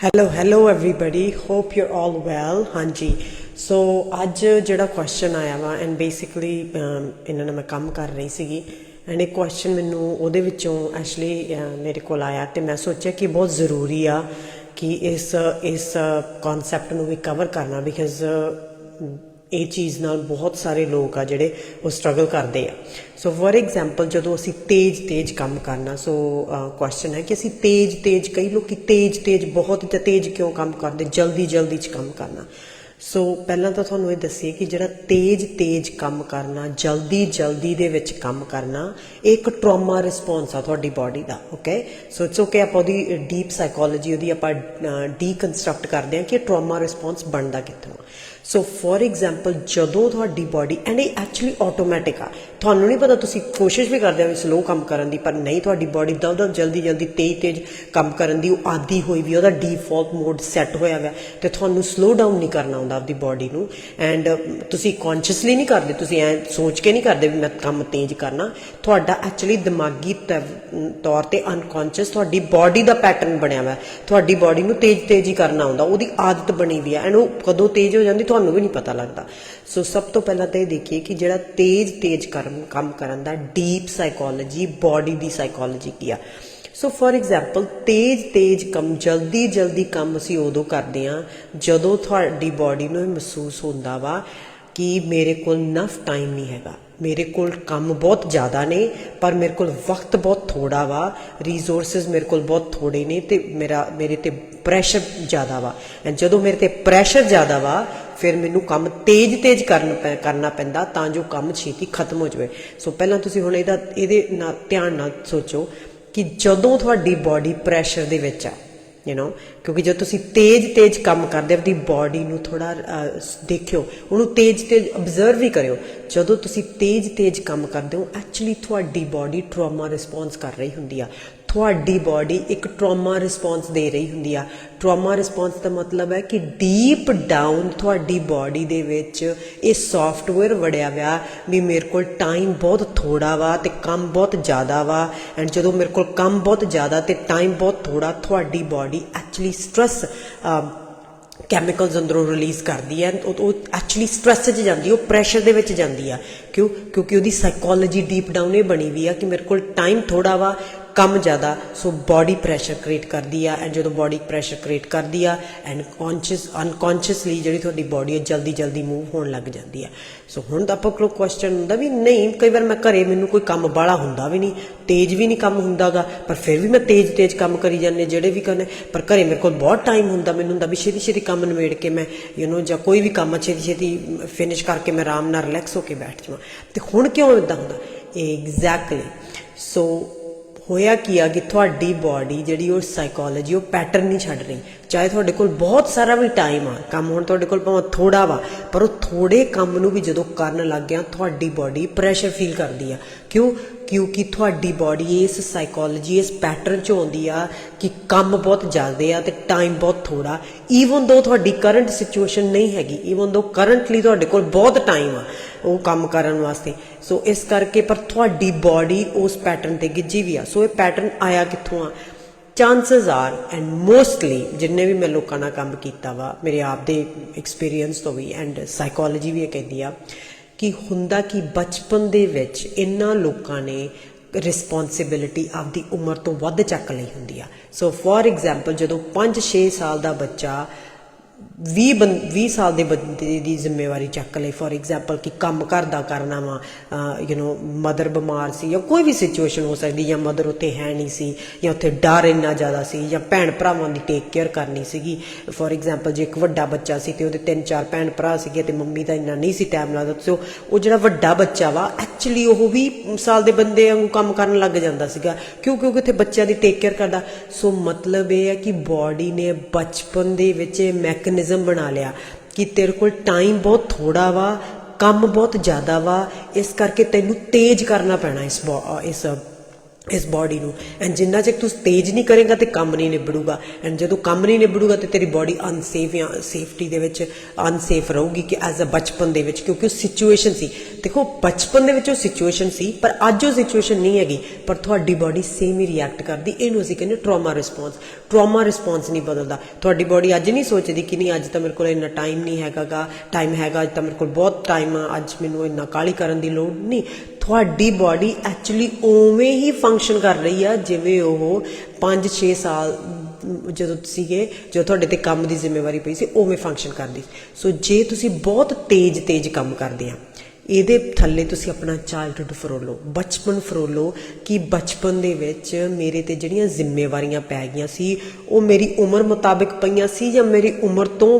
hello hello everybody hope you all well ਹਾਂਜੀ so ਅੱਜ ਜਿਹੜਾ ਕੁਐਸਚਨ ਆਇਆ ਵਾ ਐਂਡ ਬੇਸਿਕਲੀ ਇਹਨਾਂ ਨਾਲ ਮੈਂ ਕੰਮ ਕਰ ਰਹੀ ਸੀਗੀ ਐਂਡ ਇਹ ਕੁਐਸਚਨ ਮੈਨੂੰ ਉਹਦੇ ਵਿੱਚੋਂ ਐਕਚੁਅਲੀ ਮੇਰੇ ਕੋਲ ਆਇਆ ਤੇ ਮੈਂ ਸੋਚਿਆ ਕਿ ਬਹੁਤ ਜ਼ਰੂਰੀ ਆ ਕਿ ਇਸ ਇਸ ਕਨਸੈਪਟ ਨੂੰ ਵੀ ਕਵਰ ਕਰਨਾ ਬਿਕਾਜ਼ ਇਹ ਚੀਜ਼ ਨਾਲ ਬਹੁਤ ਸਾਰੇ ਲੋਕ ਆ ਜਿਹੜੇ ਉਹ ਸਟਰਗਲ ਕਰਦੇ ਆ। ਸੋ ਫੋਰ ਐਗਜ਼ਾਮਪਲ ਜਦੋਂ ਅਸੀਂ ਤੇਜ਼ ਤੇਜ਼ ਕੰਮ ਕਰਨਾ ਸੋ ਕੁਐਸਚਨ ਹੈ ਕਿ ਅਸੀਂ ਤੇਜ਼ ਤੇਜ਼ ਕਈ ਲੋਕੀ ਤੇਜ਼ ਤੇਜ਼ ਬਹੁਤ ਤੇ ਤੇਜ਼ ਕਿਉਂ ਕੰਮ ਕਰਦੇ? ਜਲਦੀ ਜਲਦੀ ਚ ਕੰਮ ਕਰਨਾ। ਸੋ ਪਹਿਲਾਂ ਤਾਂ ਤੁਹਾਨੂੰ ਇਹ ਦੱਸੀਏ ਕਿ ਜਿਹੜਾ ਤੇਜ਼ ਤੇਜ਼ ਕੰਮ ਕਰਨਾ, ਜਲਦੀ ਜਲਦੀ ਦੇ ਵਿੱਚ ਕੰਮ ਕਰਨਾ, ਇਹ ਇੱਕ ਟਰਾਮਾ ਰਿਸਪੌਂਸ ਆ ਤੁਹਾਡੀ ਬਾਡੀ ਦਾ ਓਕੇ ਸੋ ਇਟਸ ਓਕੇ ਆਪਾਂ ਉਹਦੀ ਡੀਪ ਸਾਈਕੋਲੋਜੀ ਉਹਦੀ ਆਪਾਂ ਡੀਕਨਸਟਰਕਟ ਕਰਦੇ ਹਾਂ ਕਿ ਟਰਾਮਾ ਰਿਸਪੌਂਸ ਬਣਦਾ ਕਿੱਥੋਂ ਸੋ ਫੋਰ ਐਗਜ਼ਾਮਪਲ ਜਦੋਂ ਤੁਹਾਡੀ ਬਾਡੀ ਐਂਡ ਇਹ ਐਕਚੁਅਲੀ ਆਟੋਮੈਟਿਕ ਆ, ਤੁਹਾਨੂੰ ਨਹੀਂ ਪਤਾ ਤੁਸੀਂ ਕੋਸ਼ਿਸ਼ ਵੀ ਕਰਦੇ ਹੋ ਵੀ ਸਲੋ ਕੰਮ ਕਰਨ ਦੀ, ਪਰ ਨਹੀਂ, ਤੁਹਾਡੀ ਬਾਡੀ ਦਵ ਜਲਦੀ ਜਲਦੀ, ਤੇਜ਼ ਤੇਜ਼ ਕੰਮ ਕਰਨ ਦੀ, ਉਹ ਆਦੀ ਹੋਈ ਵੀ ਉਹਦਾ ਡਿਫਾਲਟ ਮੋਡ ਸੈੱਟ ਹੋਇਆ ਹੋਇਆ ਤੇ ਤੁਹਾਨੂੰ ਸਲੋ ਡਾਊਨ ਨਹੀਂ ਕਰਨਾ ਹੁੰਦਾ ਆਪਦੀ ਬਾਡੀ ਨੂੰ। ਐਂਡ ਤੁਸੀਂ ਕੌਨਸ਼ੀਅਸਲੀ ਨਹੀਂ ਕਰਦੇ, ਤੁਸੀਂ ਐ ਸੋਚ ਕੇ ਨਹੀਂ ਕਰਦੇ ਵੀ ਮੈਂ ਕੰਮ ਤੇਜ਼ ਕਰਨਾ। ਤੁਹਾਡਾ ਐਕਚੁਅਲੀ ਦਿਮਾਗੀ ਤੌਰ ਤੇ ਅਨਕੌਂਸ਼ੀਅਸ ਤੁਹਾਡੀ ਬਾਡੀ ਦਾ ਪੈਟਰਨ ਬਣਿਆ ਹੋਇਆ। ਤੁਹਾਡੀ ਬਾਡੀ ਨੂੰ ਤੇਜ਼ ਤੇਜ਼ ਕਰਨਾ ਹੁੰਦਾ, ਉਹਦੀ ਆਦਤ ਬਣੀ ਵੀ ਹੈ ਐਂਡ ਉਹ ਕਦੋਂ ਤੇਜ਼ ਹੋ ਜਾਂਦੀ ਤੁਹਾਨੂੰ ਵੀ ਨਹੀਂ ਪਤਾ ਲੱਗਦਾ। ਸੋ ਸਭ ਤੋਂ ਪਹਿਲਾਂ ਤਾਂ ਇਹ ਦੇਖੀਏ ਕਿ ਜਿਹੜਾ ਤੇਜ਼ ਤੇਜ਼ ਕਰਨ ਕੰਮ ਕਰਨ ਦਾ ਡੀਪ ਸਾਈਕੋਲੋਜੀ ਬਾਡੀ ਦੀ ਸਾਈਕੋਲੋਜੀ ਕੀ ਆ। ਸੋ ਫੋਰ ਐਗਜ਼ਾਮਪਲ ਤੇਜ਼ ਤੇਜ਼ ਕੰਮ, ਜਲਦੀ ਜਲਦੀ ਕੰਮ ਅਸੀਂ ਉਦੋਂ ਕਰਦੇ ਆ ਜਦੋਂ ਤੁਹਾਡੀ ਬਾਡੀ ਨੂੰ ਇਹ ਮਹਿਸੂਸ ਹੁੰਦਾ ਵਾ ਕਿ ਮੇਰੇ ਕੋਲ ਨਫ ਟਾਈਮ ਨਹੀਂ ਹੈਗਾ। ਮੇਰੇ ਕੋਲ ਕੰਮ ਬਹੁਤ ਜ਼ਿਆਦਾ ਨੇ, ਪਰ ਮੇਰੇ ਕੋਲ ਵਕਤ ਬਹੁਤ ਥੋੜਾ ਵਾ ਰਿਸੋਰਸਸ ਮੇਰੇ ਕੋਲ ਬਹੁਤ ਥੋੜੇ ਨੇ ਤੇ ਮੇਰਾ, ਮੇਰੇ ਤੇ ਪ੍ਰੈਸ਼ਰ ਜ਼ਿਆਦਾ ਵਾ। ਐਂਡ ਜਦੋਂ ਮੇਰੇ ਤੇ ਪ੍ਰੈਸ਼ਰ ਜ਼ਿਆਦਾ ਵਾ, ਫਿਰ ਮੈਨੂੰ ਕੰਮ ਤੇਜ਼ ਤੇਜ਼ ਕਰਨ ਪੈ- ਕਰਨਾ ਪੈਂਦਾ ਤਾਂ ਜੋ ਕੰਮ ਛੇਤੀ ਖਤਮ ਹੋ ਜਾਵੇ। ਸੋ ਪਹਿਲਾਂ ਤੁਸੀਂ ਹੁਣ ਇਹਦਾ, ਇਹਦੇ ਨਾਲ ਧਿਆਨ ਨਾਲ ਸੋਚੋ ਕਿ ਜਦੋਂ ਤੁਹਾਡੀ ਬਾਡੀ ਪ੍ਰੈਸ਼ਰ ਦੇ ਵਿੱਚ ਆ ਯੂ نو ਕਿਉਂਕਿ ਜਦ ਤੁਸੀਂ ਤੇਜ਼ ਤੇਜ਼ ਕੰਮ ਕਰਦੇ ਆਪਣੀ ਬਾਡੀ ਨੂੰ ਥੋੜਾ ਦੇਖਿਓ, ਉਹਨੂੰ ਤੇਜ਼ ਤੇਜ਼ ਅਬਜ਼ਰਵ ਵੀ ਕਰਿਓ। ਜਦੋਂ ਤੁਸੀਂ ਤੇਜ਼ ਤੇਜ਼ ਕੰਮ ਕਰਦੇ ਹੋ ਐਕਚੁਅਲੀ ਤੁਹਾਡੀ ਬਾਡੀ ਟਰਾਮਾ ਰਿਸਪੌਂਸ ਕਰ ਰਹੀ ਹੁੰਦੀ ਆ। ਤੁਹਾਡੀ ਬਾਡੀ ਇੱਕ ਟਰਾਮਾ ਰਿਸਪੌਂਸ ਦੇ ਰਹੀ ਹੁੰਦੀ ਆ। ਟਰਾਮਾ ਰਿਸਪੌਂਸ ਦਾ ਮਤਲਬ ਹੈ ਕਿ ਡੀਪ ਡਾਊਨ ਤੁਹਾਡੀ ਬਾਡੀ ਦੇ ਵਿੱਚ ਇਹ ਸੌਫਟਵੇਅਰ ਵੜਿਆ ਹੋਇਆ ਵੀ ਮੇਰੇ ਕੋਲ ਟਾਈਮ ਬਹੁਤ ਥੋੜਾ ਵਾ ਤੇ ਕੰਮ ਬਹੁਤ ਜ਼ਿਆਦਾ ਵਾ। ਐਂਡ ਜਦੋਂ ਮੇਰੇ ਕੋਲ ਕੰਮ ਬਹੁਤ ਜ਼ਿਆਦਾ ਤੇ ਟਾਈਮ ਬਹੁਤ ਥੋੜਾ ਤੁਹਾਡੀ ਬਾਡੀ ਐਕਚੁਅਲੀ ਸਟ्रेस ਕੈਮੀਕਲਸ ਅੰਦਰੋਂ ਰਿਲੀਜ਼ ਕਰਦੀ ਹੈ। ਉਹ ਐਕਚੁਅਲੀ ਸਟ्रेस 'ਚ ਜਾਂਦੀ, ਉਹ ਪ੍ਰੈਸ਼ਰ ਦੇ ਵਿੱਚ ਜਾਂਦੀ ਆ। ਕਿਉਂ? ਕਿਉਂਕਿ ਉਹਦੀ ਸਾਈਕੋਲੋਜੀ ਡੀਪ ਡਾਊਨ ਇਹ ਬਣੀ ਹੋਈ ਆ ਕਿ ਮੇਰੇ ਕੋਲ ਟਾਈਮ ਥੋੜਾ ਵਾ ਕੰਮ ਜ਼ਿਆਦਾ ਸੋ ਬਾਡੀ ਪ੍ਰੈਸ਼ਰ ਕ੍ਰੀਏਟ ਕਰਦੀ ਆ ਐਂਡ ਜਦੋਂ ਬਾਡੀ ਪ੍ਰੈਸ਼ਰ ਕ੍ਰੀਏਟ ਕਰਦੀ ਆ ਐਂਡ ਕੌਨਸ਼ੀਅਸ ਅਨਕੌਨਸ਼ੀਅਸਲੀ ਜਿਹੜੀ ਤੁਹਾਡੀ ਬਾਡੀ ਹੈ ਜਲਦੀ ਜਲਦੀ ਮੂਵ ਹੋਣ ਲੱਗ ਜਾਂਦੀ ਆ। ਸੋ ਹੁਣ ਤਾਂ ਆਪਾਂ ਕੋਲ ਕੁਐਸਚਨ ਹੁੰਦਾ ਵੀ ਨਹੀਂ, ਕਈ ਵਾਰ ਮੈਂ ਘਰੇ ਮੈਨੂੰ ਕੋਈ ਕੰਮ ਬਾਲਾ ਹੁੰਦਾ ਵੀ ਨਹੀਂ, ਤੇਜ਼ ਵੀ ਨਹੀਂ ਕੰਮ ਹੁੰਦਾਗਾ ਪਰ ਫਿਰ ਵੀ ਮੈਂ ਤੇਜ਼ ਤੇਜ਼ ਕੰਮ ਕਰੀ ਜਾਂਦੇ ਜਿਹੜੇ ਵੀ ਕਰਨੇ। ਪਰ ਘਰੇ ਮੇਰੇ ਕੋਲ ਬਹੁਤ ਟਾਈਮ ਹੁੰਦਾ, ਮੈਨੂੰ ਹੁੰਦਾ ਵੀ ਛੇਤੀ ਛੇਤੀ ਕੰਮ ਨਿਬੇੜ ਕੇ ਮੈਂ ਯੂ نو ਜਾਂ ਕੋਈ ਵੀ ਕੰਮ ਛੇਤੀ ਛੇਤੀ ਫਿਨਿਸ਼ ਕਰਕੇ ਮੈਂ ਆਰਾਮ ਨਾਲ ਰਿਲੈਕਸ ਹੋ ਕੇ ਬੈਠ ਜਾਵਾਂ। ਤੇ ਹੁਣ ਕਿਉਂ ਇਦਾਂ ਹੁੰਦਾ? ਐਗਜ਼ੈਕਟਲੀ ਸੋ ਹੋਇਆ ਕੀ ਆ ਕਿ ਤੁਹਾਡੀ ਬਾਡੀ ਜਿਹੜੀ ਉਹ ਸਾਈਕੋਲੋਜੀ ਉਹ ਪੈਟਰਨ ਨਹੀਂ ਛੱਡ ਰਹੀ। ਚਾਹੇ ਤੁਹਾਡੇ ਕੋਲ ਬਹੁਤ ਸਾਰਾ ਵੀ ਟਾਈਮ ਆ, ਕੰਮ ਹੁਣ ਤੁਹਾਡੇ ਕੋਲ ਭਾਵੇਂ ਥੋੜਾ ਵਾ, ਪਰ ਉਹ ਥੋੜੇ ਕੰਮ ਨੂੰ ਵੀ ਜਦੋਂ ਕਰਨ ਲੱਗ ਗਿਆ, ਤੁਹਾਡੀ ਬਾਡੀ ਪ੍ਰੈਸ਼ਰ ਫੀਲ ਕਰਦੀ ਆ। ਕਿਉਂ? ਕਿਉਂਕਿ ਤੁਹਾਡੀ ਬਾਡੀ ਇਸ ਸਾਈਕੋਲੋਜੀ ਇਸ ਪੈਟਰਨ ਚ ਆਉਂਦੀ ਆ ਕਿ ਕੰਮ ਬਹੁਤ ਜ਼ਿਆਦਾ ਆ ਤੇ ਟਾਈਮ ਬਹੁਤ ਥੋੜਾ ਈਵਨ ਦੋ ਤੁਹਾਡੀ ਕਰੰਟ ਸਿਚੁਏਸ਼ਨ ਨਹੀਂ ਹੈਗੀ ਈਵਨ ਦੋ ਕਰੰਟਲੀ ਤੁਹਾਡੇ ਕੋਲ ਬਹੁਤ ਟਾਈਮ ਆ ਉਹ ਕੰਮ ਕਰਨ ਵਾਸਤੇ। ਸੋ ਇਸ ਕਰਕੇ ਪਰ ਤੁਹਾਡੀ ਬਾਡੀ ਉਸ ਪੈਟਰਨ ਤੇ ਗਿੱਜੀ ਵੀ ਆ। ਸੋ ਇਹ ਪੈਟਰਨ ਆਇਆ ਕਿੱਥੋਂ ਆ? ਚਾਂਸਸ ਆਰ ਐਂਡ ਮੋਸਟਲੀ ਜਿੰਨੇ ਵੀ ਮੈਂ ਲੋਕਾਂ ਨਾਲ ਕੰਮ ਕੀਤਾ ਵਾ, ਮੇਰੇ ਆਪ ਦੇ ਐਕਸਪੀਰੀਅੰਸ ਤੋਂ ਵੀ ਐਂਡ ਸਾਈਕੋਲੋਜੀ ਵੀ ਇਹ ਕਹਿੰਦੀ ਆ ਕਿ ਹੁੰਦਾ ਕਿ ਬਚਪਨ ਦੇ ਵਿੱਚ ਇਹਨਾਂ ਲੋਕਾਂ ਨੇ ਰਿਸਪੌਂਸਿਬਿਲਿਟੀ ਆਪਦੀ ਉਮਰ ਤੋਂ ਵੱਧ ਚੱਕ ਲਈ ਹੁੰਦੀ ਆ। ਸੋ ਫੋਰ ਐਗਜ਼ਾਮਪਲ ਜਦੋਂ 5-6 ਸਾਲ ਦਾ ਬੱਚਾ 20 20 ਸਾਲ ਦੇ ਬੰਦੇ ਦੀ ਜ਼ਿੰਮੇਵਾਰੀ ਚੱਕ ਲਈ ਫੋਰ ਐਗਜ਼ਾਮਪਲ ਕਿ ਕੰਮ ਘਰ ਦਾ ਕਰਨਾ ਵਾ ਯੂ نو ਮਦਰ ਬਿਮਾਰ ਸੀ ਜਾਂ ਕੋਈ ਵੀ ਸਿਚੁਏਸ਼ਨ ਹੋ ਸਕਦੀ ਜਾਂ ਮਦਰ ਉੱਤੇ ਹੈ ਨਹੀਂ ਸੀ ਜਾਂ ਉੱਥੇ ਡਰ ਇੰਨਾ ਜ਼ਿਆਦਾ ਸੀ ਜਾਂ ਭੈਣ ਭਰਾਵਾਂ ਦੀ ਟੇਕ ਕੇਅਰ ਕਰਨੀ ਸੀਗੀ। ਫੋਰ ਐਗਜ਼ਾਮਪਲ ਜੇ ਇੱਕ ਵੱਡਾ ਬੱਚਾ ਸੀ ਤੇ ਉਹਦੇ ਤਿੰਨ ਚਾਰ ਭੈਣ ਭਰਾ ਸੀਗੇ ਤੇ ਮੰਮੀ ਦਾ ਇੰਨਾ ਨਹੀਂ ਸੀ ਟਾਈਮ ਲੱਗਦਾ ਸੋ ਉਹ ਜਿਹੜਾ ਵੱਡਾ ਬੱਚਾ ਵਾ ਐਕਚੁਅਲੀ ਉਹ ਵੀ ਸਾਲ ਦੇ ਬੰਦੇ ਵਾਂਗੂ ਕੰਮ ਕਰਨ ਲੱਗ ਜਾਂਦਾ ਸੀਗਾ। ਕਿਉਂ? ਕਿਉਂਕਿ ਉੱਥੇ ਬੱਚਿਆਂ ਦੀ ਟੇਕ ਕੇਅਰ ਕਰਦਾ। ਸੋ ਮਤਲਬ ਇਹ ਹੈ ਕਿ ਬਾਡੀ ਨੇ ਬਚਪਨ ਦੇ ਵਿੱਚ ਮੈਕਨ ਮੈਕੈਨਿਜ਼ਮ ਬਣਾ ਲਿਆ ਕਿ ਤੇਰੇ ਕੋਲ ਟਾਈਮ ਬਹੁਤ ਥੋੜਾ ਵਾ, ਕੰਮ ਬਹੁਤ ਜ਼ਿਆਦਾ ਵਾ, ਇਸ ਕਰਕੇ ਤੈਨੂੰ ਤੇਜ਼ ਕਰਨਾ ਪੈਣਾ ਇਸ ਬੋ- ਇਸ ਇਸ ਬਾਡੀ ਨੂੰ। ਐਂਡ ਜਿੰਨਾ ਚਿਰ ਤੂੰ ਤੇਜ਼ ਨਹੀਂ ਕਰੇਗਾ ਤੇ ਕੰਮ ਨਹੀਂ ਨਿਬੜੂਗਾ। ਐਂਡ ਜਦੋਂ ਕੰਮ ਨਹੀਂ ਨਿਬੜੂਗਾ ਤੇ ਤੇਰੀ ਬਾਡੀ ਅਨਸੇਫ ਜਾਂ ਸੇਫਟੀ ਦੇ ਵਿੱਚ ਅਨਸੇਫ ਰਹੂਗੀ ਕਿ ਐਜ਼ ਅ ਬਚਪਨ ਦੇ ਵਿੱਚ। ਕਿਉਂਕਿ ਉਹ ਸਿਚੁਏਸ਼ਨ ਸੀ। ਦੇਖੋ, ਬਚਪਨ ਦੇ ਵਿੱਚ ਉਹ ਸਿਚੁਏਸ਼ਨ ਸੀ, ਪਰ ਅੱਜ ਉਹ ਸਿਚੁਏਸ਼ਨ ਨਹੀਂ ਹੈਗੀ। ਪਰ ਤੁਹਾਡੀ ਬਾਡੀ ਸੇਮ ਹੀ ਰਿਐਕਟ ਕਰਦੀ। ਇਹਨੂੰ ਅਸੀਂ ਕਹਿੰਦੇ ਟਰਾਮਾ ਰਿਸਪੌਂਸ ਟਰਾਮਾ ਰਿਸਪੌਂਸ ਨਹੀਂ ਬਦਲਦਾ। ਤੁਹਾਡੀ ਬਾਡੀ ਅੱਜ ਨਹੀਂ ਸੋਚਦੀ ਕਿ ਨਹੀਂ, ਅੱਜ ਤਾਂ ਮੇਰੇ ਕੋਲ ਇੰਨਾ ਟਾਈਮ ਨਹੀਂ ਹੈਗਾਗਾ। ਟਾਈਮ ਹੈਗਾ, ਅੱਜ ਤਾਂ ਮੇਰੇ ਕੋਲ ਬਹੁਤ ਟਾਈਮ ਆ। ਅੱਜ ਮੈਨੂੰ ਇੰਨਾ ਕਾਲੀ ਕਰਨ ਦੀ ਲੋੜ ਨਹੀਂ। ਤੁਹਾਡੀ ਬਾਡੀ ਐਕਚੁਅਲੀ ਉਵੇਂ ਹੀ ਫੰਕਸ਼ਨ ਕਰ ਰਹੀ ਆ, ਜਿਵੇਂ ਉਹ 5-6 ਸਾਲ, ਜਦੋਂ ਸੀਗੇ, ਜਦੋਂ ਤੁਹਾਡੇ ਤੇ ਕੰਮ ਦੀ ਜ਼ਿੰਮੇਵਾਰੀ ਪਈ ਸੀ, ਉਵੇਂ ਫੰਕਸ਼ਨ ਕਰਦੀ। ਸੋ ਜੇ ਤੁਸੀਂ ਬਹੁਤ ਤੇਜ਼ ਤੇਜ਼ ਕੰਮ ਕਰਦੇ ਆ, ਇਹਦੇ ਥੱਲੇ ਤੁਸੀਂ ਆਪਣਾ ਚਾਈਲਡਹੂਡ ਫਰੋਲੋ ਬਚਪਨ ਫਰੋਲੋ ਕਿ ਬਚਪਨ ਦੇ ਵਿੱਚ ਮੇਰੇ ਤੇ ਜਿਹੜੀਆਂ ਜ਼ਿੰਮੇਵਾਰੀਆਂ ਪੈ ਗਈਆਂ ਸੀ, ਉਹ ਮੇਰੀ ਉਮਰ ਮੁਤਾਬਿਕ ਪਈਆਂ ਸੀ ਜਾਂ ਮੇਰੀ ਉਮਰ ਤੋਂ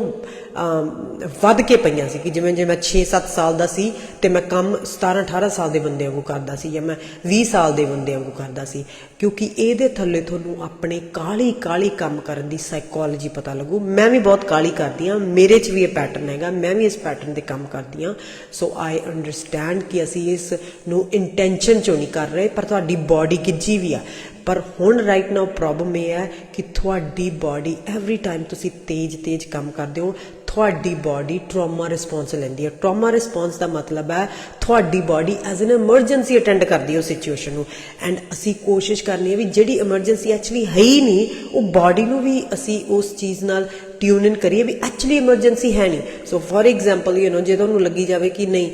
ਵੱਧ ਕੇ ਪਈਆਂ ਸੀ ਕਿ ਜਿਵੇਂ ਜੇ ਮੈਂ 6-7 ਸਾਲ ਦਾ ਸੀ ਤੇ ਮੈਂ ਕੰਮ 17-18 ਸਾਲ ਦੇ ਬੰਦੇ ਵਾਂਗੂ ਕਰਦਾ ਸੀ ਜਾਂ ਮੈਂ 20 ਸਾਲ ਦੇ ਬੰਦੇ ਵਾਂਗੂ ਕਰਦਾ ਸੀ, ਕਿਉਂਕਿ ਇਹਦੇ ਥੱਲੇ ਤੁਹਾਨੂੰ ਆਪਣੇ ਕਾਲੀ ਕਾਲੀ ਕੰਮ ਕਰਨ ਦੀ ਸਾਈਕੋਲੋਜੀ ਪਤਾ ਲੱਗੂ। ਮੈਂ ਵੀ ਬਹੁਤ ਕਾਲੀ ਕਰਦੀ ਆ ਮੇਰੇ 'ਚ ਵੀ ਇਹ ਪੈਟਰਨ ਹੈਗਾ, ਮੈਂ ਵੀ ਇਸ ਪੈਟਰਨ 'ਤੇ ਕੰਮ ਕਰਦੀ ਆ ਸੋ ਆਈ ਅੰਡਰਸਟੈਂਡ ਕਿ ਅਸੀਂ ਇਸ ਨੂੰ ਇੰਟੈਂਸ਼ਨ ਚੋਂ ਨਹੀਂ ਕਰ ਰਹੇ, ਪਰ ਤੁਹਾਡੀ ਬਾਡੀ ਗਿੱਜੀ ਵੀ ਆ। ਪਰ ਹੁਣ ਰਾਈਟ ਨਾਓ ਪ੍ਰੋਬਲਮ ਇਹ ਹੈ ਕਿ ਤੁਹਾਡੀ ਬਾਡੀ ਐਵਰੀ ਟਾਈਮ ਤੁਸੀਂ ਤੇਜ਼-ਤੇਜ਼ ਕੰਮ ਕਰਦੇ ਹੋ ਤੁਹਾਡੀ ਬਾਡੀ ਟਰਾਮਾ ਰਿਸਪੌਂਸ ਲੈਂਦੀ ਹੈ। ਟਰਾਮਾ ਰਿਸਪੌਂਸ ਦਾ ਮਤਲਬ ਹੈ ਤੁਹਾਡੀ body as an emergency attend ਕਰਦੀ ਹੈ ਉਸ ਸਿਚੁਏਸ਼ਨ ਨੂੰ। ਐਂਡ ਅਸੀਂ ਕੋਸ਼ਿਸ਼ ਕਰਨੀ ਹੈ ਵੀ ਜਿਹੜੀ ਐਮਰਜੈਂਸੀ ਐਕਚੁਅਲੀ ਹੈ ਹੀ ਨਹੀਂ, ਉਹ ਬਾਡੀ ਨੂੰ ਵੀ ਅਸੀਂ ਉਸ ਚੀਜ਼ ਨਾਲ ਟਿਊਨ ਇਨ ਕਰੀਏ ਵੀ ਐਕਚੁਅਲੀ ਐਮਰਜੈਂਸੀ ਹੈ ਨਹੀਂ so for example you know ਜੇ ਤੁਹਾਨੂੰ ਲੱਗੀ ਜਾਵੇ ਕਿ ਨਹੀਂ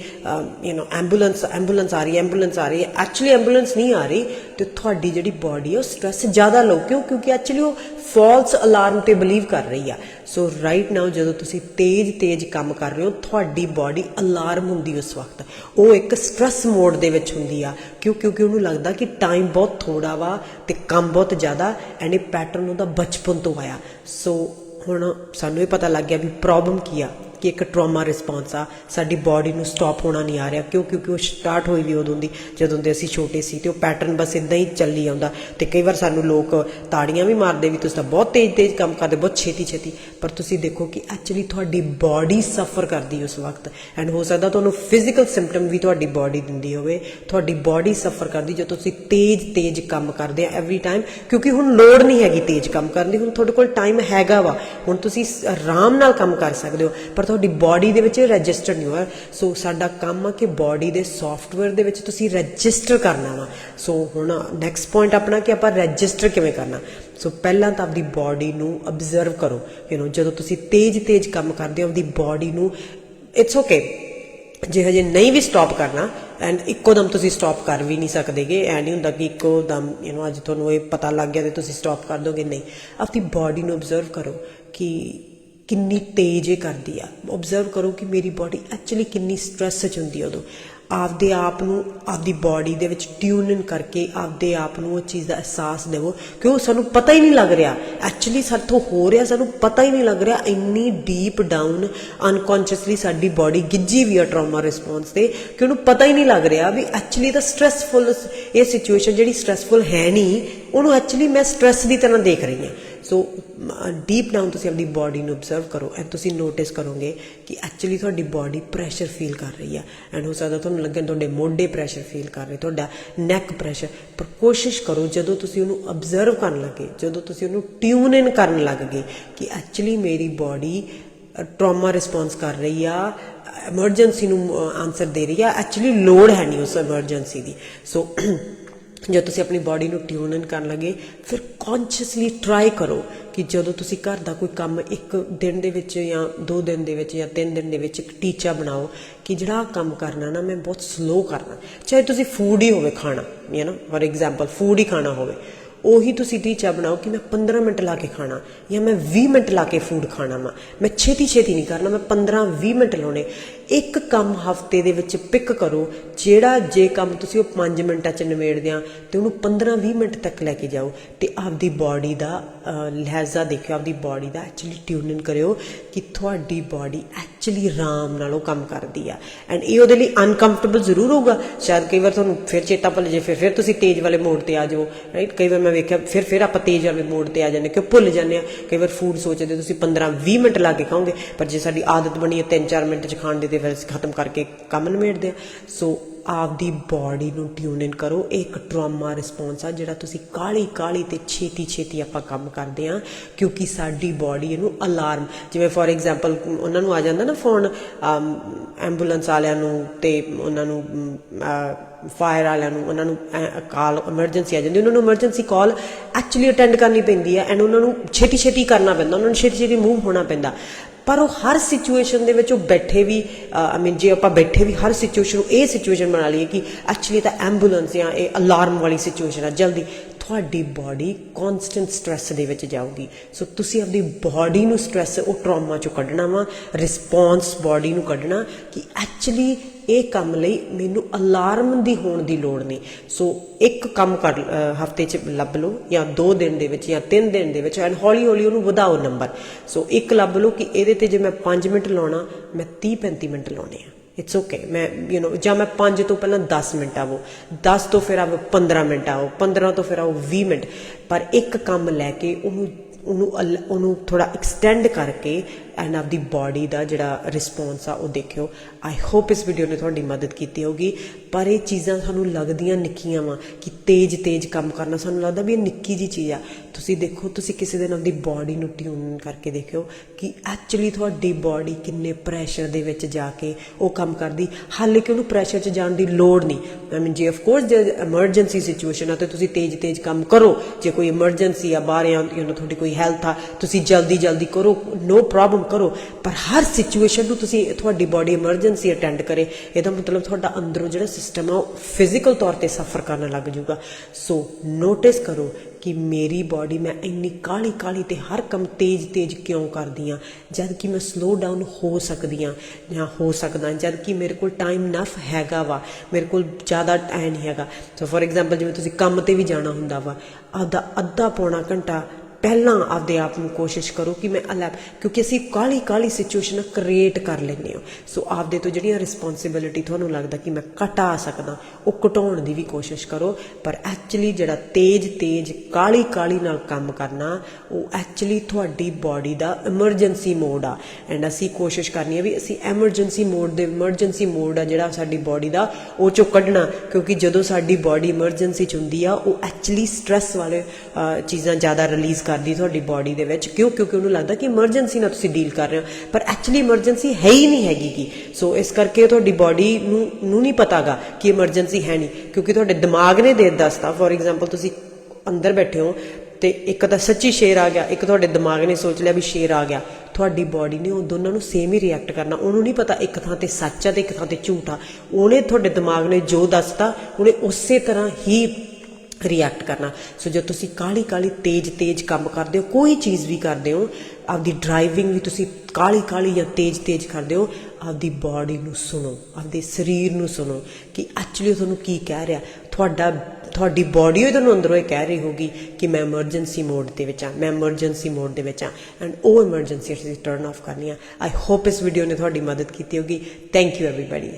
ਯੂ نو ਐਂਬੂਲੈਂਸ ਐਂਬੂਲੈਂਸ ਆ ਰਹੀ ਹੈ ਐਂਬੂਲੈਂਸ ਆ ਰਹੀ ਹੈ ਐਕਚੁਅਲੀ ਐਂਬੂਲੈਂਸ ਨਹੀਂ ਆ ਰਹੀ ਤੇ ਤੁਹਾਡੀ ਜਿਹੜੀ ਬਾਡੀ ਹੈ ਉਹ ਸਟ੍ਰੈਸ ਜ਼ਿਆਦਾ ਲਓ ਕਿਉਂ ਕਿਉਂਕਿ ਐਕਚੁਅਲੀ ਉਹ ਫਾਲਸ ਅਲਾਰਮ ਤੇ ਬਲੀਵ ਕਰ ਰਹੀ ਆ ਸੋ ਰਾਈਟ ਨਾਓ ਜਦੋਂ ਤੁਸੀਂ ਤੇਜ਼-ਤੇਜ਼ ਕੰਮ ਕਰ ਰਹੇ ਹੋ ਤੁਹਾਡੀ ਬਾਡੀ ਅਲਾਰਮ ਹੁੰਦੀ ਉਸ ਵਕਤ ਉਹ ਇੱਕ ਸਟ੍ਰੈਸ ਮੋਡ ਦੇ ਵਿੱਚ ਹੁੰਦੀ ਆ ਕਿਉਂ ਕਿਉਂਕਿ ਉਹਨੂੰ ਲੱਗਦਾ ਕਿ ਟਾਈਮ ਬਹੁਤ ਥੋੜਾ ਵਾ ਤੇ ਕੰਮ ਬਹੁਤ ਜ਼ਿਆਦਾ ਐਂਡ ਇਹ ਪੈਟਰਨ ਉਹਦਾ ਬਚਪਨ ਤੋਂ ਆਇਆ ਸੋ ਹੁਣ ਸਾਨੂੰ ਇਹ ਪਤਾ ਲੱਗ ਗਿਆ ਵੀ ਪ੍ਰੋਬਲਮ ਕੀ ਆ। ਕਿ ਇੱਕ ਟਰਾਮਾ ਰਿਸਪੌਂਸ ਆ, ਸਾਡੀ ਬਾਡੀ ਨੂੰ ਸਟਾਪ ਹੋਣਾ ਨਹੀਂ ਆ ਰਿਹਾ। ਕਿਉਂ? ਕਿਉਂਕਿ ਉਹ ਸਟਾਰਟ ਹੋਈ ਵੀ ਉਦੋਂ ਦੀ, ਜਦੋਂ ਦੇ ਅਸੀਂ ਛੋਟੇ ਸੀ ਤੇ ਉਹ ਪੈਟਰਨ ਬਸ ਇਦਾਂ ਹੀ ਚੱਲੀ ਆਉਂਦਾ। ਤੇ ਕਈ ਵਾਰ ਸਾਨੂੰ ਲੋਕ ਤਾੜੀਆਂ ਵੀ ਮਾਰਦੇ ਵੀ ਤੁਸੀਂ ਤਾਂ ਬਹੁਤ ਤੇਜ਼ ਤੇਜ਼ ਕੰਮ ਕਰਦੇ, ਬਹੁਤ ਛੇਤੀ ਛੇਤੀ। ਪਰ ਤੁਸੀਂ ਦੇਖੋ ਕਿ ਐਕਚੁਅਲੀ ਤੁਹਾਡੀ ਬਾਡੀ ਸਫਰ ਕਰਦੀ ਉਸ ਵਕਤ। ਐਂਡ ਹੋ ਸਕਦਾ ਤੁਹਾਨੂੰ ਫਿਜ਼ੀਕਲ ਸਿੰਪਟਮ ਵੀ ਤੁਹਾਡੀ ਬਾਡੀ ਦਿੰਦੀ ਹੋਵੇ। ਤੁਹਾਡੀ ਬਾਡੀ ਸਫਰ ਕਰਦੀ ਜਦੋਂ ਤੁਸੀਂ ਤੇਜ਼ ਤੇਜ਼ ਕੰਮ ਕਰਦੇ ਆ ਐਵਰੀ ਟਾਈਮ ਕਿਉਂਕਿ ਹੁਣ ਲੋੜ ਨਹੀਂ ਹੈਗੀ ਤੇਜ਼ ਕੰਮ ਕਰਨ ਦੀ। ਹੁਣ ਤੁਹਾਡੇ ਕੋਲ ਟਾਈਮ ਹੈਗਾ ਵਾ। ਹੁਣ ਤੁਸੀਂ ਆਰਾਮ ਨਾਲ ਕੰਮ ਕਰ ਸਕਦੇ ਹੋ। ਪਰ ਤੁਹਾਡੀ ਬਾਡੀ ਦੇ ਵਿੱਚ ਰਜਿਸਟਰ ਨਹੀਂ ਹੋਇਆ ਸੋ ਸਾਡਾ ਕੰਮ ਆ ਕਿ ਬਾਡੀ ਦੇ ਸੌਫਟਵੇਅਰ ਦੇ ਵਿੱਚ ਤੁਸੀਂ ਰਜਿਸਟਰ ਕਰਨਾ ਵਾ ਸੋ ਹੁਣ ਨੈਕਸਟ ਪੁਆਇੰਟ ਆਪਣਾ ਕਿ ਆਪਾਂ ਰਜਿਸਟਰ ਕਿਵੇਂ ਕਰਨਾ ਸੋ ਪਹਿਲਾਂ ਤਾਂ ਆਪਦੀ ਬਾਡੀ ਨੂੰ ਅਬਜ਼ਰਵ ਕਰੋ ਯੂ نو ਜਦੋਂ ਤੁਸੀਂ ਤੇਜ਼-ਤੇਜ਼ ਕੰਮ ਕਰਦੇ ਹੋ ਆਪਦੀ ਬਾਡੀ ਨੂੰ ਇਟਸ ਓਕੇ ਜੇ ਹਜੇ ਨਹੀਂ ਵੀ ਸਟਾਪ ਕਰਨਾ ਐਂਡ ਇੱਕੋ ਦਮ ਤੁਸੀਂ ਸਟਾਪ ਕਰ ਵੀ ਨਹੀਂ ਸਕਦੇਗੇ ਐ ਨਹੀਂ ਹੁੰਦਾ ਕਿ ਇੱਕੋ ਦਮ ਯੂ نو ਅੱਜ ਤੁਹਾਨੂੰ ਇਹ ਪਤਾ ਲੱਗ ਗਿਆ ਤੇ ਤੁਸੀਂ ਸਟਾਪ ਕਰ ਦੋਗੇ ਨਹੀਂ ਆਪਣੀ ਬਾਡੀ ਨੂੰ ਅਬਜ਼ਰਵ ਕਰੋ ਕਿ ਕਿੰਨੀ ਤੇਜ਼ ਇਹ ਕਰਦੀ ਆ। ਆਬਜ਼ਰਵ ਕਰੋ ਕਿ ਮੇਰੀ ਬਾਡੀ ਐਕਚੁਅਲੀ ਕਿੰਨੀ ਸਟ੍ਰੈਸ ਚ ਹੁੰਦੀ ਆ ਉਦੋਂ। ਆਪਦੇ ਆਪ ਨੂੰ, ਆਪਦੀ ਬਾਡੀ ਦੇ ਵਿੱਚ ਟਿਊਨ ਇਨ ਕਰਕੇ ਆਪਦੇ ਆਪ ਨੂੰ ਉਹ ਚੀਜ਼ ਦਾ ਅਹਿਸਾਸ ਦੇਵੋ। ਕਿ ਉਹ ਸਾਨੂੰ ਪਤਾ ਹੀ ਨਹੀਂ ਲੱਗ ਰਿਹਾ। ਐਕਚੁਅਲੀ ਤੋਂ ਹੋ ਰਿਹਾ, ਸਾਨੂੰ ਪਤਾ ਹੀ ਨਹੀਂ ਲੱਗ ਰਿਹਾ। ਇੰਨੀ ਡੀਪ ਡਾਊਨ ਅਨਕੌਂਸ਼ੀਅਸਲੀ ਸਾਡੀ ਬਾਡੀ ਗਿੱਜੀ ਵੀ ਆ ਟਰਾਮਾ ਰਿਸਪੌਂਸ ਤੇ। ਕਿ ਉਹਨੂੰ ਪਤਾ ਹੀ ਨਹੀਂ ਲੱਗ ਰਿਹਾ ਵੀ ਐਕਚੁਅਲੀ ਤਾਂ ਸਟ੍ਰੈਸਫੁਲ ਇਹ ਸਿਚੁਏਸ਼ਨ ਜਿਹੜੀ ਸਟ੍ਰੈਸਫੁਲ ਹੈ ਨਹੀਂ, ਉਹਨੂੰ ਐਕਚੁਅਲੀ ਮੈਂ ਸਟ੍ਰੈਸ ਦੀ ਤਰ੍ਹਾਂ ਦੇਖ ਰਹੀ ਹਾਂ। ਸੋ ਡੀਪ ਡਾਊਨ ਤੁਸੀਂ ਆਪਣੀ ਬਾਡੀ ਨੂੰ ਅਬਜ਼ਰਵ ਕਰੋ ਐਂਡ ਤੁਸੀਂ ਨੋਟਿਸ ਕਰੋਗੇ ਕਿ ਐਕਚੁਅਲੀ ਤੁਹਾਡੀ ਬਾਡੀ ਪ੍ਰੈਸ਼ਰ ਫੀਲ ਕਰ ਰਹੀ ਆ। ਐਂਡ ਹੋ ਸਕਦਾ ਤੁਹਾਨੂੰ ਲੱਗੇ ਤੁਹਾਡੇ ਮੋਢੇ ਪ੍ਰੈਸ਼ਰ ਫੀਲ ਕਰ ਰਹੇ, ਤੁਹਾਡਾ ਨੈਕ ਪ੍ਰੈਸ਼ਰ ਪਰ ਕੋਸ਼ਿਸ਼ ਕਰੋ, ਜਦੋਂ ਤੁਸੀਂ ਉਹਨੂੰ ਅਬਜ਼ਰਵ ਕਰਨ ਲੱਗੇ, ਜਦੋਂ ਤੁਸੀਂ ਉਹਨੂੰ ਟਿਊਨ ਇਨ ਕਰਨ ਲੱਗ ਗਏ ਕਿ ਐਕਚੁਅਲੀ ਮੇਰੀ ਬਾਡੀ ਟਰਾਮਾ ਰਿਸਪੌਂਸ ਕਰ ਰਹੀ ਆ ਐਮਰਜੈਂਸੀ ਨੂੰ ਆਨਸਰ ਦੇ ਰਹੀ ਆ ਐਕਚੁਅਲੀ ਲੋੜ ਹੈ ਨਹੀਂ ਉਸ ਐਮਰਜੈਂਸੀ ਦੀ। ਸੋ ਜੋ ਤੁਸੀਂ ਆਪਣੀ ਬਾਡੀ ਨੂੰ ਟਿਊਨ ਇਨ ਕਰਨ ਲੱਗੇ, ਫਿਰ ਕੌਨਸ਼ੀਅਸਲੀ ਟਰਾਈ ਕਰੋ ਕਿ ਜਦੋਂ ਤੁਸੀਂ ਘਰ ਦਾ ਕੋਈ ਕੰਮ ਇੱਕ ਦਿਨ ਦੇ ਵਿੱਚ ਜਾਂ ਦੋ ਦਿਨ ਦੇ ਵਿੱਚ ਜਾਂ ਤਿੰਨ ਦਿਨ ਦੇ ਵਿੱਚ ਇੱਕ ਟੀਚਾ ਬਣਾਓ ਕਿ ਜਿਹੜਾ ਕੰਮ ਕਰਨਾ ਨਾ, ਮੈਂ ਬਹੁਤ ਸਲੋ ਕਰਨਾ। ਚਾਹੇ ਤੁਸੀਂ ਫੂਡ ਹੀ ਹੋਵੇ ਖਾਣਾ ਯੂ ਨਾ ਫੋਰ ਐਗਜ਼ਾਮਪਲ ਫੂਡ ਹੀ ਖਾਣਾ ਹੋਵੇ। ਉਹੀ ਤੁਸੀਂ ਟੀਚਾ ਬਣਾਓ ਕਿ ਮੈਂ 15 ਮਿੰਟ ਲਾ ਕੇ ਖਾਣਾ ਜਾਂ ਮੈਂ 20 ਮਿੰਟ ਲਾ ਕੇ ਫੂਡ ਖਾਣਾ ਵਾ। ਮੈਂ ਛੇਤੀ ਛੇਤੀ ਨਹੀਂ ਕਰਨਾ, ਮੈਂ 15 20 ਮਿੰਟ ਲਾਉਣੇ। ਇੱਕ ਕੰਮ ਹਫ਼ਤੇ ਦੇ ਵਿੱਚ ਪਿਕ ਕਰੋ, ਜਿਹੜਾ ਜੇ ਕੰਮ ਤੁਸੀਂ ਉਹ 5 ਮਿੰਟਾਂ ਚ ਨਿਬੇੜਦੇ ਆ, ਤੇ ਉਹਨੂੰ 15 20 ਮਿੰਟ ਤੱਕ ਲੈ ਕੇ ਜਾਓ ਤੇ ਆਪਦੀ ਬਾਡੀ ਦਾ ਲਹਿਜ਼ਾ ਦੇਖਿਓ, ਆਪਦੀ ਬਾਡੀ ਦਾ ਐਕਚੁਅਲੀ ਟਿਊਨ ਇਨ ਕਰਿਓ ਕਿ ਤੁਹਾਡੀ ਬਾਡੀ ਐਕਚੁਅਲੀ ਆਰਾਮ ਨਾਲ ਉਹ ਕੰਮ ਕਰਦੀ ਆ ਐਂਡ ਇਹ ਉਹਦੇ ਲਈ ਅਨਕੰਫਰਟੇਬਲ ਜ਼ਰੂਰ ਹੋਊਗਾ ਸ਼ਾਇਦ ਕਈ ਵਾਰ ਤੁਹਾਨੂੰ ਫਿਰ ਚੇਤਾ ਭੁੱਲ ਜੇ ਫਿਰ ਫਿਰ ਤੁਸੀਂ ਤੇਜ਼ ਵਾਲੇ ਮੋੜ ਤੇ ਆ ਜਾਓ ਰਾਈਟ ਕਈ ਵਾਰ ਮੈਂ ਵੇਖਿਆ ਫਿਰ ਫਿਰ ਆਪਾਂ ਤੇਜ਼ ਵਾਲੇ ਮੋੜ ਤੇ ਆ ਜਾਂਦੇ ਕਿ ਭੁੱਲ ਜਾਂਦੇ ਆ ਕਈ ਵਾਰ ਫੂਡ ਸੋਚਦੇ ਤੁਸੀਂ 15 20 ਮਿੰਟ ਲਾ ਕੇ ਖਾਓਗੇ ਪਰ ਜੇ ਸਾਡੀ ਆਦਤ ਬਣੀ ਹੈ 3-4 ਮਿੰਟ ਚ ਖਾਣ ਦੀ ਤੇ ਫਿਰ ਅਸੀਂ ਖਤਮ ਕਰਕੇ ਕੰਮ ਨਿਬੇੜਦੇ ਆ ਸੋ ਆਪਦੀ ਬਾਡੀ ਨੂੰ ਟਿਊਨ ਇਨ ਕਰੋ। ਇਹ ਇੱਕ ਟਰਾਮਾ ਰਿਸਪੌਂਸ ਆ, ਜਿਹੜਾ ਤੁਸੀਂ ਕਾਲੀ ਕਾਲੀ ਤੇ ਛੇਤੀ ਛੇਤੀ ਆਪਾਂ ਕੰਮ ਕਰਦੇ ਆ, ਕਿਉਂਕਿ ਸਾਡੀ ਬਾਡੀ ਇਹਨੂੰ ਅਲਾਰਮ ਜਿਵੇਂ ਫੋਰ ਐਗਜ਼ਾਮਪਲ ਉਹਨਾਂ ਨੂੰ ਆ ਜਾਂਦਾ ਨਾ ਫੋਨ ਐਂਬੂਲੈਂਸ ਵਾਲਿਆਂ ਨੂੰ ਤੇ ਉਹਨਾਂ ਨੂੰ ਫਾਇਰ ਵਾਲਿਆਂ ਨੂੰ, ਉਹਨਾਂ ਨੂੰ ਕਾਲ ਐਮਰਜੈਂਸੀ ਆ ਜਾਂਦੀ, ਉਹਨਾਂ ਨੂੰ ਐਮਰਜੈਂਸੀ ਕਾਲ ਐਕਚੁਅਲੀ ਅਟੈਂਡ ਕਰਨੀ ਪੈਂਦੀ ਹੈ ਐਂਡ ਉਹਨਾਂ ਨੂੰ ਛੇਤੀ ਛੇਤੀ ਕਰਨਾ ਪੈਂਦਾ, ਉਹਨਾਂ ਨੂੰ ਛੇਤੀ ਛੇਤੀ ਮੂਵ ਹੋਣਾ ਪੈਂਦਾ। ਪਰ ਉਹ ਹਰ ਸਿਚੁਏਸ਼ਨ ਦੇ ਵਿੱਚ ਉਹ ਬੈਠੇ ਵੀ ਆਈ ਮੀਨ ਜੇ ਆਪਾਂ ਬੈਠੇ ਵੀ ਹਰ ਸਿਚੁਏਸ਼ਨ ਨੂੰ ਇਹ ਸਿਚੁਏਸ਼ਨ ਬਣਾ ਲਈਏ ਕਿ ਐਕਚੁਅਲੀ ਤਾਂ ਐਂਬੂਲੈਂਸ ਜਾਂ ਇਹ ਅਲਾਰਮ ਵਾਲੀ ਸਿਚੁਏਸ਼ਨ ਆ, ਜਲਦੀ। ਤੁਹਾਡੀ ਬਾਡੀ ਕਨਸਟੈਂਟ ਸਟ੍ਰੈਸ ਦੇ ਵਿੱਚ ਜਾਊਗੀ। ਸੋ ਤੁਸੀਂ ਆਪਣੀ ਬਾਡੀ ਨੂੰ ਸਟ੍ਰੈਸ ਉਹ ਟਰਾਮਾ ਚੋਂ ਕੱਢਣਾ ਵਾ ਰਿਸਪੌਂਸ ਬਾਡੀ ਨੂੰ ਕੱਢਣਾ ਕਿ ਐਕਚੁਅਲੀ ਇਹ ਕੰਮ ਲਈ ਮੈਨੂੰ ਅਲਾਰਮ ਦੀ ਹੋਣ ਦੀ ਲੋੜ ਨਹੀਂ। ਸੋ ਇੱਕ ਕੰਮ ਕਰ ਹਫ਼ਤੇ 'ਚ ਲੱਭ ਲਓ ਜਾਂ 2 ਦਿਨ ਦੇ ਵਿੱਚ ਜਾਂ 3 ਦਿਨ ਦੇ ਵਿੱਚ ਐਂਡ ਹੌਲੀ ਹੌਲੀ ਉਹਨੂੰ ਵਧਾਓ ਨੰਬਰ ਸੋ ਇੱਕ ਲੱਭ ਲਓ ਕਿ ਇਹਦੇ ਤੇ ਜੇ ਮੈਂ 5 ਮਿੰਟ ਲਾਉਣਾ, ਮੈਂ 30 35 ਮਿੰਟ ਲਾਉਣੇ ਆ। ਇਟਸ ਓਕੇ ਮੈਂ ਯੂ نو ਜਾਂ ਮੈਂ 5 ਤੋਂ ਪਹਿਲਾਂ 10 ਮਿੰਟ ਆਵੋ। 10 ਤੋਂ ਫਿਰ ਆਵੋ 15 ਮਿੰਟ ਆਵੋ। 15 ਤੋਂ ਫਿਰ ਆਵੋ 20 ਮਿੰਟ। ਪਰ ਇੱਕ ਕੰਮ ਲੈ ਕੇ ਉਹਨੂੰ ਉਹਨੂੰ ਅਲ- ਉਹਨੂੰ ਥੋੜਾ ਐਕਸਟੈਂਡ ਕਰਕੇ ਐਂਡ ਆਪਦੀ ਬਾਡੀ ਦਾ ਜਿਹੜਾ ਰਿਸਪੌਂਸ ਆ ਉਹ ਦੇਖਿਓ। ਆਈ ਹੋਪ ਇਸ ਵੀਡੀਓ ਨੇ ਤੁਹਾਡੀ ਮਦਦ ਕੀਤੀ ਹੋਗੀ ਪਰ ਇਹ ਚੀਜ਼ਾਂ ਸਾਨੂੰ ਲੱਗਦੀਆਂ ਨਿੱਕੀਆਂ ਵਾ ਕਿ ਤੇਜ਼ ਤੇਜ਼ ਕੰਮ ਕਰਨਾ ਸਾਨੂੰ ਲੱਗਦਾ ਵੀ ਇਹ ਨਿੱਕੀ ਜੀ ਚੀਜ਼ ਆ। ਤੁਸੀਂ ਦੇਖੋ, ਤੁਸੀਂ ਕਿਸੇ ਦਿਨ ਆਪਦੀ ਬਾਡੀ ਨੂੰ ਟਿਊਨ ਕਰਕੇ ਦੇਖਿਓ ਕਿ ਐਕਚੁਅਲੀ ਤੁਹਾਡੀ ਬਾਡੀ ਕਿੰਨੇ ਪ੍ਰੈਸ਼ਰ ਦੇ ਵਿੱਚ ਜਾ ਕੇ ਉਹ ਕੰਮ ਕਰਦੀ। ਹਾਲੇ ਕਿ ਉਹਨੂੰ ਪ੍ਰੈਸ਼ਰ 'ਚ ਜਾਣ ਦੀ ਲੋੜ ਨਹੀਂ। ਆਈ ਮੀਨ ਜੇ ਆਫ ਕੋਰਸ ਜੇ ਐਮਰਜੈਂਸੀ ਸਿਚੁਏਸ਼ਨ ਆ ਤੇ ਤੁਸੀਂ ਤੇਜ਼ ਤੇਜ਼ ਕੰਮ ਕਰੋ। ਜੇ ਕੋਈ ਐਮਰਜੈਂਸੀ ਆ, ਬਾਹਰ ਆ ਯੂ نو ਤੁਹਾਡੀ ਕੋਈ ਹੈਲਥ ਆ, ਤੁਸੀਂ ਜਲਦੀ ਜਲਦੀ ਕਰੋ ਨੋ ਪ੍ਰੋਬਲਮ ਕਰੋ, ਪਰ ਹਰ ਸਿਚੁਏਸ਼ਨ ਨੂੰ ਤੁਸੀਂ ਤੁਹਾਡੀ ਬਾਡੀ ਐਮਰਜੈਂਸੀ ਅਟੈਂਡ ਕਰੇ, ਇਹਦਾ ਮਤਲਬ ਤੁਹਾਡਾ ਅੰਦਰੋਂ ਜਿਹੜਾ ਸਿਸਟਮ ਆ, ਉਹ ਫਿਜ਼ੀਕਲ ਤੌਰ ਤੇ ਸਫਰ ਕਰਨ ਲੱਗ ਜਾਊਗਾ। ਸੋ ਨੋਟਿਸ ਕਰੋ ਕਿ ਮੇਰੀ ਬਾਡੀ ਮੈਂ ਇੰਨੀ ਕਾਲੀ ਕਾਲੀ ਤੇ ਹਰ ਕੰਮ ਤੇਜ਼ ਤੇਜ਼ ਕਿਉਂ ਕਰਦੀ ਆ? ਜਦ ਕਿ ਮੈਂ ਸਲੋ ਡਾਊਨ ਹੋ ਸਕਦੀ ਆ, ਜਾਂ ਹੋ ਸਕਦਾ, ਜਦ ਕਿ ਮੇਰੇ ਕੋਲ ਟਾਈਮ ਨਫ ਹੈਗਾ ਵਾ, ਮੇਰੇ ਕੋਲ ਜ਼ਿਆਦਾ ਟਾਈਮ ਨਹੀਂ ਹੈਗਾ। ਸੋ ਫੋਰ ਐਗਜ਼ਾਮਪਲ ਜਿਵੇਂ ਤੁਸੀਂ ਕੰਮ ਤੇ ਵੀ ਜਾਣਾ ਹੁੰਦਾ ਵਾ ਆਦਾ ਅੱਧਾ ਪੌਣਾ ਘੰਟਾ ਪਹਿਲਾਂ ਆਪਦੇ ਆਪ ਨੂੰ ਕੋਸ਼ਿਸ਼ ਕਰੋ ਕਿ ਮੈਂ ਅਲੱਗ, ਕਿਉਂਕਿ ਅਸੀਂ ਕਾਲੀ ਕਾਲੀ ਸਿਚੁਏਸ਼ਨ ਕ੍ਰੀਏਟ ਕਰ ਲੈਂਦੇ ਹਾਂ। ਸੋ ਆਪਦੇ ਤੋਂ ਜਿਹੜੀਆਂ ਰਿਸਪੌਂਸਿਬਿਲਿਟੀ ਤੁਹਾਨੂੰ ਲੱਗਦਾ ਕਿ ਮੈਂ ਘਟਾ ਸਕਦਾ, ਉਹ ਘਟਾਉਣ ਦੀ ਵੀ ਕੋਸ਼ਿਸ਼ ਕਰੋ। ਪਰ ਐਕਚੁਅਲੀ ਜਿਹੜਾ ਤੇਜ਼ ਤੇਜ਼ ਕਾਲੀ ਕਾਲੀ ਨਾਲ ਕੰਮ ਕਰਨਾ, ਉਹ ਐਕਚੁਅਲੀ ਤੁਹਾਡੀ ਬਾਡੀ ਦਾ ਐਮਰਜੈਂਸੀ ਮੋਡ ਆ। ਐਂਡ ਅਸੀਂ ਕੋਸ਼ਿਸ਼ ਕਰਨੀ ਹੈ ਵੀ ਅਸੀਂ ਐਮਰਜੈਂਸੀ ਮੋਡ ਦੇ ਐਮਰਜੈਂਸੀ ਮੋਡ ਆ ਜਿਹੜਾ ਸਾਡੀ ਬਾਡੀ ਦਾ, ਉਹ ਚੋਂ ਕੱਢਣਾ। ਕਿਉਂਕਿ ਜਦੋਂ ਸਾਡੀ ਬਾਡੀ ਐਮਰਜੈਂਸੀ ਚ ਹੁੰਦੀ ਆ, ਉਹ ਐਕਚੁਅਲੀ ਸਟ्रेस ਵਾਲੇ ਚੀਜ਼ਾਂ ਜ਼ਿਆਦਾ ਰਿਲੀਜ਼ ਕਰਦੀ ਤੁਹਾਡੀ ਬਾਡੀ ਦੇ ਵਿੱਚ ਕਿਉਂ? ਕਿਉਂਕਿ ਉਹਨੂੰ ਲੱਗਦਾ ਕਿ ਐਮਰਜੈਂਸੀ ਨਾਲ ਤੁਸੀਂ ਡੀਲ ਕਰ ਰਹੇ ਹੋ। ਪਰ ਐਕਚੁਅਲੀ ਐਮਰਜੈਂਸੀ ਹੈ ਹੀ ਨਹੀਂ ਹੈਗੀ ਕੀ। ਸੋ ਇਸ ਕਰਕੇ ਤੁਹਾਡੀ ਬਾਡੀ ਨੂੰ ਨੂੰ ਨਹੀਂ ਪਤਾਗਾ ਕਿ ਐਮਰਜੈਂਸੀ ਹੈ ਨਹੀਂ। ਕਿਉਂਕਿ ਤੁਹਾਡੇ ਦਿਮਾਗ ਨੇ ਦੇ ਦੱਸਤਾ। ਫੋਰ ਐਗਜ਼ਾਮਪਲ ਤੁਸੀਂ ਅੰਦਰ ਬੈਠੇ ਹੋ ਤੇ ਇੱਕ ਤਾਂ ਸੱਚੀ ਸ਼ੇਰ ਆ ਗਿਆ, ਇੱਕ ਤੁਹਾਡੇ ਦਿਮਾਗ ਨੇ ਸੋਚ ਲਿਆ ਵੀ ਸ਼ੇਰ ਆ ਗਿਆ। ਤੁਹਾਡੀ ਬਾਡੀ ਨੇ ਉਹ ਦੋਨਾਂ ਨੂੰ ਸੇਮ ਹੀ ਰਿਐਕਟ ਕਰਨਾ। ਉਹਨੂੰ ਨਹੀਂ ਪਤਾ ਇੱਕ ਥਾਂ ਤੇ ਸੱਚ ਆ ਤੇ ਇੱਕ ਥਾਂ ਤੇ ਝੂਠ ਆ। ਉਹਨੇ ਤੁਹਾਡੇ ਦਿਮਾਗ ਨੇ ਜੋ ਦੱਸਤਾ, ਉਹਨੇ ਉਸੇ ਤਰ੍ਹਾਂ ਹੀ ਰਿਐਕਟ ਕਰਨਾ। ਸੋ ਜੇ ਤੁਸੀਂ ਕਾਲੀ ਕਾਲੀ ਤੇਜ਼ ਤੇਜ਼ ਕੰਮ ਕਰਦੇ ਹੋ, ਕੋਈ ਚੀਜ਼ ਵੀ ਕਰਦੇ ਹੋ, ਆਪਦੀ ਡਰਾਈਵਿੰਗ ਵੀ ਤੁਸੀਂ ਕਾਲੀ ਕਾਲੀ ਜਾਂ ਤੇਜ਼ ਤੇਜ਼ ਕਰਦੇ ਹੋ, ਆਪਦੀ ਬਾਡੀ ਨੂੰ ਸੁਣੋ, ਆਪਦੇ ਸਰੀਰ ਨੂੰ ਸੁਣੋ ਕਿ ਐਕਚੁਅਲੀ ਤੁਹਾਨੂੰ ਕੀ ਕਹਿ ਰਿਹਾ। ਤੁਹਾਡਾ, ਤੁਹਾਡੀ ਬਾਡੀ ਉਹ ਤੁਹਾਨੂੰ ਅੰਦਰੋਂ ਇਹ ਕਹਿ ਰਹੀ ਹੋਗੀ ਕਿ ਮੈਂ ਐਮਰਜੈਂਸੀ ਮੋਡ ਦੇ ਵਿੱਚ ਆ ਮੈਂ ਐਮਰਜੈਂਸੀ ਮੋਡ ਦੇ ਵਿੱਚ ਆ ਐਂਡ ਉਹ ਐਮਰਜੈਂਸੀ ਅਸੀਂ ਟਰਨ ਆਫ ਕਰਨੀ ਆ। ਆਈ ਹੋਪ ਇਸ ਵੀਡੀਓ ਨੇ ਤੁਹਾਡੀ ਮਦਦ ਕੀਤੀ ਹੋਗੀ ਥੈਂਕ ਯੂ ਐਵਰੀਬਾਡੀ